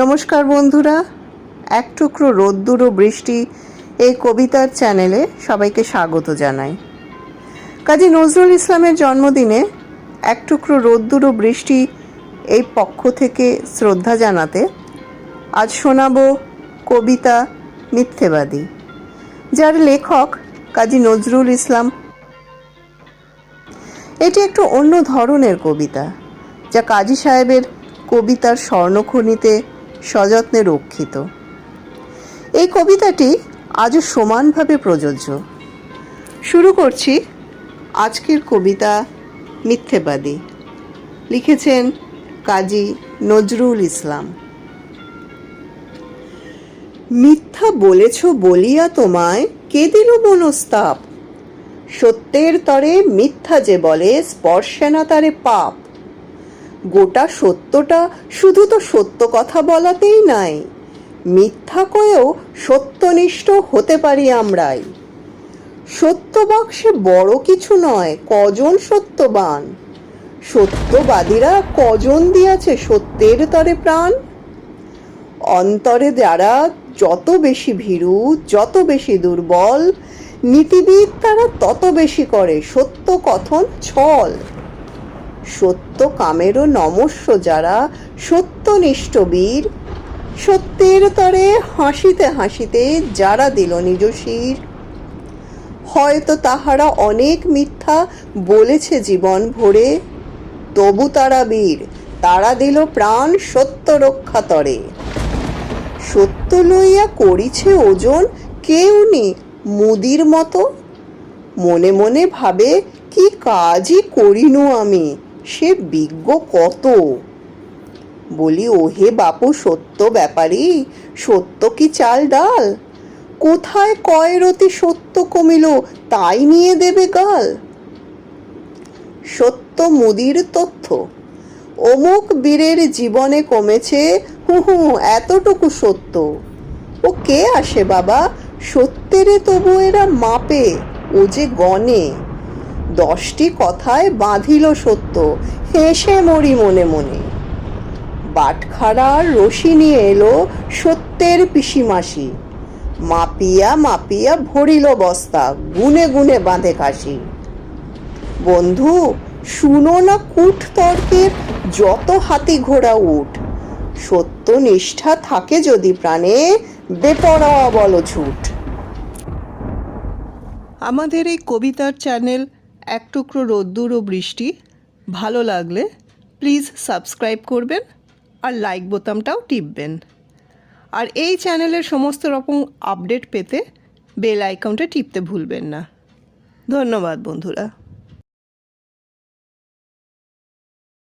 নমস্কার বন্ধুরা। এক টুকরো রোদ্দুর ও বৃষ্টি এই কবিতার চ্যানেলে সবাইকে স্বাগত জানাই। কাজী নজরুল ইসলামের জন্মদিনে এক টুকরো রোদ্দুর ও বৃষ্টি এই পক্ষ থেকে শ্রদ্ধা জানাতে আজ শোনাব কবিতা মিথ্যেবাদী, যার লেখক কাজী নজরুল ইসলাম। এটি একটু অন্য ধরনের কবিতা, যা কাজী সাহেবের কবিতার স্বর্ণখনিতে সযত্নে রক্ষিত। এই কবিতাটি আজও সমানভাবে প্রযোজ্য। শুরু করছি আজকের কবিতা মিথ্যেবাদী। লিখেছেন কাজী নজরুল ইসলাম। মিথ্যা বলেছ বলিয়া তোমায় কে দিল মনস্তাপ? সত্যের তরে মিথ্যা যে বলে স্পর্শে না তারে পাপ। গোটা সত্যটা শুধু তো সত্য কথা বলাতেই নাই। মিথ্যা কয়েও সত্যনিষ্ঠ হতে পারি আমরাই। সত্য বাক্সে বড় কিছু নয়, কজন সত্যবান? সত্যবাদীরা কজন দিয়াছে সত্যের তরে প্রাণ? অন্তরে যারা যত বেশি ভীরু, যত বেশি দুর্বল, নীতিবিদ তারা তত বেশি করে সত্য কথন ছল। সত্য কামেরও নমস্য যারা, সত্যনিষ্ঠ বীর। সত্যের তরে হাসিতে হাসিতে যারা দিল নিজ শির। হয়তো তাহারা অনেক মিথ্যা বলেছে জীবন ভরে, তবু তারা বীর, তারা দিল প্রাণ সত্য রক্ষা তরে। সত্য লইয়া করিছে ওজন কেউ নি মুদির মতো। মনে মনে ভাবে, কি কাজই করিনু আমি? সে বিজ্ঞ কত? বলি, ওহে বাপু, সত্য ব্যাপারী, সত্য কি চাল ডাল? কোথায় কয়রতি সত্য কমিল, তাই নিয়ে দেবে গাল? সত্য মুদির তথ্য, অমুক বীরের জীবনে কমেছে, হু হু, এতটুকু সত্য। ও কে আসে বাবা? সত্যেরে তবু এরা মাপে, ও যে গনে দশটি কথায় বাঁধিল সত্য। হেসে মরি মনে মনে। বাটখারার রশি নিয়ে এলো সত্যের পিসিমাসি। মাপিয়া মাপিয়া ভরিল বস্তা, গুনে গুনে বাঁধে কাশি। বন্ধু, শুনো না কুট তর্কের, যত হাতি ঘোড়া উঠ। সত্য নিষ্ঠা থাকে যদি প্রাণে, বেপরোয়া বলো ছুট। আমাদের এই কবিতার চ্যানেল এক টুকরো রোদ্দুর ও বৃষ্টি। ভালো লাগলে প্লিজ সাবস্ক্রাইব করবেন আর লাইক বোতামটাও টিপবেন। আর এই চ্যানেলের সমস্ত রকম আপডেট পেতে বেল আইকনটা টিপতে ভুলবেন না। ধন্যবাদ বন্ধুরা।